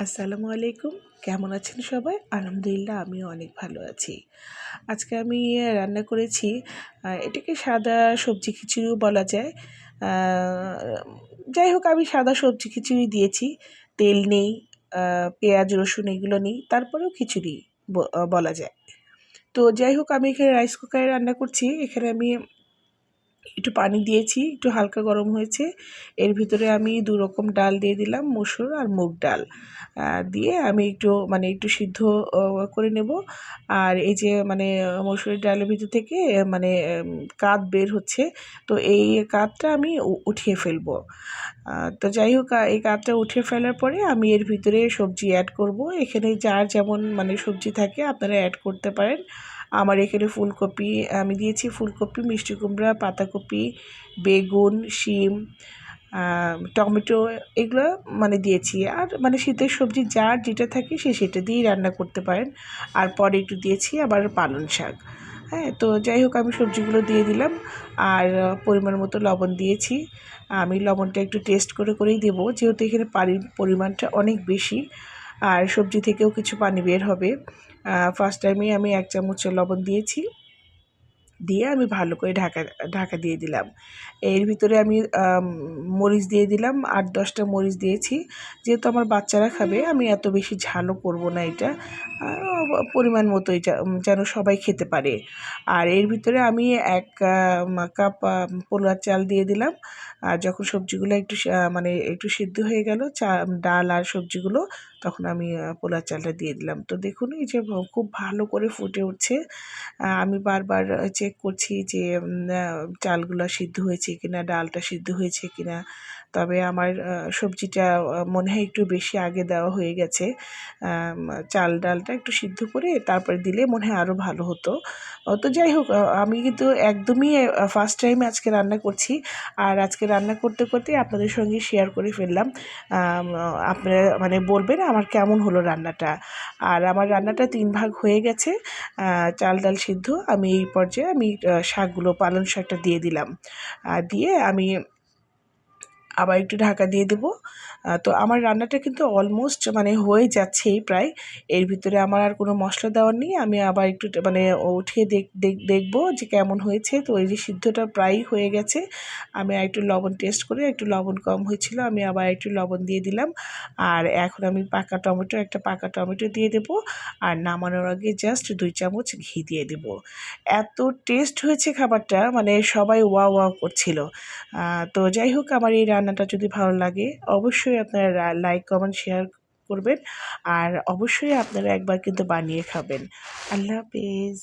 আসসালামু আলাইকুম। কেমন আছেন সবাই? আলহামদুলিল্লাহ, আমিও অনেক ভালো আছি। আজকে আমি রান্না করেছি এটাকে সাদা সবজি খিচুড়িও বলা যায়। যাই হোক, আমি সাদা সবজি খিচুড়ি দিয়েছি। তেল নেই পেঁয়াজ, রসুন এগুলো নেই, তারপরেও খিচুড়ি বলা যায়। তো যাই হোক, আমি এখানে রাইস কুকারে রান্না করছি। এখানে আমি একটু পানি দিয়েছি, একটু হালকা গরম হয়েছে। এর ভিতরে আমি দু রকম ডাল দিয়ে দিলাম, মসুর আর মুগ ডাল। দিয়ে আমি একটু মানে একটু সিদ্ধ করে নেব। আর এই যে মানে মসুরের ডালের ভিতর থেকে মানে কাত বের হচ্ছে, তো এই কাতটা আমি উঠিয়ে ফেলব। তো যাই হোক এই কাতটা উঠিয়ে ফেলার পরে আমি এর ভিতরে সবজি অ্যাড করব। এখানে যার যেমন মানে সবজি থাকে, আপনারা অ্যাড করতে পারেন। আমার এখানে ফুলকপি, আমি দিয়েছি ফুলকপি, মিষ্টি কুমড়া, পাতাকপি, বেগুন, শিম টমেটো, এগুলো মানে দিয়েছি। আর মানে শীতের সবজি যার যেটা থাকে সে সেটা দিয়েই রান্না করতে পারেন। আর পরে একটু দিয়েছি আবার পালং শাক। হ্যাঁ তো যাই হোক, আমি সবজিগুলো দিয়ে দিলাম। আর পরিমাণ মতো লবণ দিয়েছি। আমি লবণটা একটু টেস্ট করে করেই দেবো। যেহেতু এখানে পানির পরিমাণটা অনেক বেশি। আর সবজি থেকেও কিছু পানি বের হবে। ফার্স্ট টাইমে আমি এক চামচ লবণ দিয়েছি। দিয়ে আমি ভালো করে ঢাকা ঢাকা দিয়ে দিলাম। এর ভিতরে আমি মরিচ দিয়ে দিলাম। আট, দশটা মরিচ দিয়েছি। যেহেতু আমার বাচ্চারা খাবে, আমি এত বেশি ঝালও করব না এটা। পরিমাণ মতো এটা যেন সবাই খেতে পারে। আর এর ভিতরে আমি এক কাপ পোলার চাল দিয়ে দিলাম। আর যখন সবজিগুলো একটু মানে একটু সিদ্ধ হয়ে গেল, চা, ডাল আর সবজিগুলো, তখন আমি পোলার চালটা দিয়ে দিলাম। তো দেখুন, এই যে খুব ভালো করে ফুটে উঠছে। আমি বারবার চেক করছি যে চালগুলো সিদ্ধ হয়েছে কিনা, ডালটা সিদ্ধ হয়েছে কিনা। তবে আমার সবজিটা মনে হয় একটু বেশি আগে দেওয়া হয়ে গেছে। চাল, ডালটা একটু সিদ্ধ করে তারপরে দিলে মনে হয় আরও ভালো হতো। তো যাই হোক আমি কিন্তু একদমই ফার্স্ট টাইম আজকে রান্না করছি। আর আজকে রান্না করতে করতে আপনাদের সঙ্গে শেয়ার করে ফেললাম। আপনারা মানে বলবেন আমার কেমন হলো রান্নাটা। আর আমার রান্নাটা তিন ভাগ হয়ে গেছে। চাল, ডাল সিদ্ধ। আমি এই পর্যায়ে আমি আহ, শাকগুলো পালং শাকটা দিয়ে দিলাম। আর দিয়ে আমি আবার একটু ঢাকা দিয়ে দেবো। তো আমার রান্নাটা কিন্তু অলমোস্ট মানে হয়ে যাচ্ছেই প্রায়। এর ভিতরে আমার আর কোনো মশলা দেওয়ার নেই। আমি আবার একটু মানে উঠিয়ে দেখ, দেখ- দেখব যে কেমন হয়েছে। তো এই যে সিদ্ধটা প্রায় হয়ে গেছে। আমি একটু লবণ টেস্ট করে একটু লবণ কম হয়েছিল। আমি আবার একটু লবণ দিয়ে দিলাম। আর এখন আমি পাকা টমেটো, একটা পাকা টমেটো দিয়ে দেবো। আর নামানোর আগে জাস্ট দুই চামচ ঘি দিয়ে দেবো। এত টেস্ট হয়েছে খাবারটা। মানে সবাই ওয়া ওয়া করছিল। তো যাই হোক, আমার এই রান্নাটা যদি ভালো লাগে, অবশ্যই আপনারা লাইক কমেন্ট শেয়ার করবেন। আর অবশ্যই আপনারা একবার কিন্তু বানিয়ে খাবেন। আল্লাহ হাফেজ।